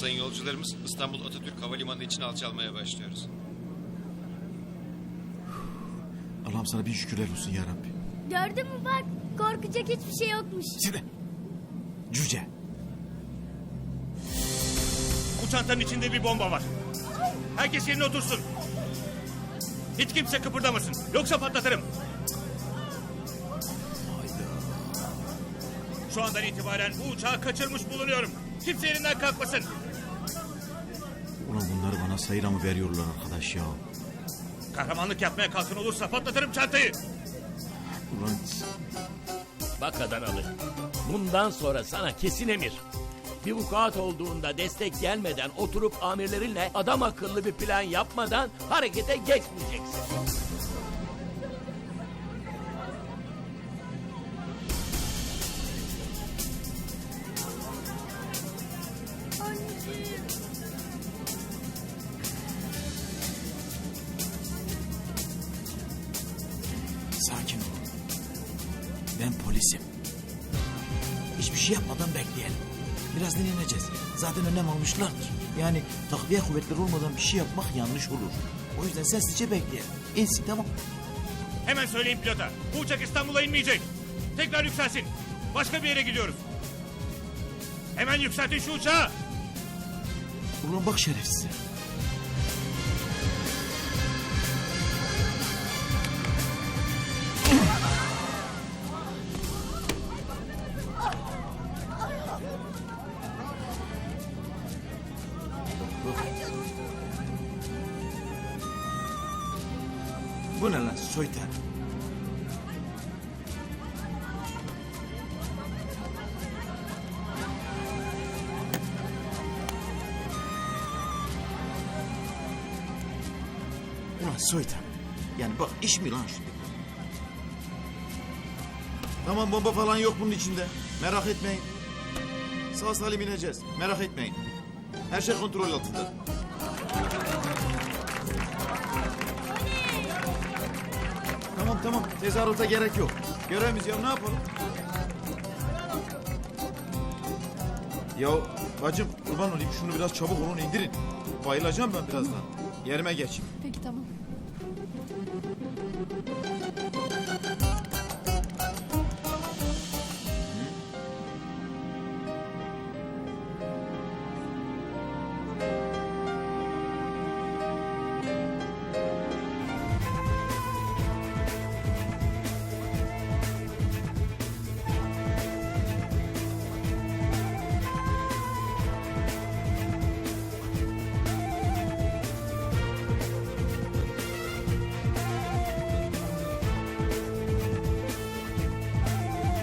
Sayın yolcularımız İstanbul Atatürk Havalimanı için alçalmaya başlıyoruz. Allah'ım sana bir şükürler olsun ya Rabbi. Gördün mü bak korkacak hiçbir şey yokmuş. Sine. Cüce. Bu çantanın içinde bir bomba var. Herkes yerine otursun. Hiç kimse kıpırdamasın. Yoksa patlatırım. Şu andan itibaren bu uçağı kaçırmış bulunuyorum. Kimse yerinden kalkmasın. Ulan bunları bana sayıra mı veriyorlar arkadaş ya? Kahramanlık yapmaya kalkın olursa patlatırım çantayı. Ulan Bak Adanalı. Bundan sonra sana kesin emir. Bir vukuat olduğunda destek gelmeden oturup amirlerinle adam akıllı bir plan yapmadan harekete geçmeyeceksin. Sakin ol. Ben polisim. Hiçbir şey yapmadan bekleyelim. Biraz dinleneceğiz. Zaten önlem almışlardır. Yani takviye kuvvetleri olmadan bir şey yapmak yanlış olur. O yüzden sessizce bekleyelim. İnsin tamam. Hemen söyleyin pilota. Bu uçak İstanbul'a inmeyecek. Tekrar yükselsin. Başka bir yere gidiyoruz. Hemen yükseltin şu uçağı. Ulan bak şerefsize. Bu ne lan soytar? Ulan soytar. Yani bak iş mi lan şimdi? Tamam bomba falan yok bunun içinde. Merak etmeyin. Sağ salim ineceğiz. Merak etmeyin. Her şey kontrol altında. Tamam tamam. Tezahürata gerek yok. Görevimiz ya ne yapalım? Ya bacım kurban olayım şunu biraz çabuk olun indirin. Bayılacağım ben birazdan. Yerime geçeyim. Peki tamam. Thank you.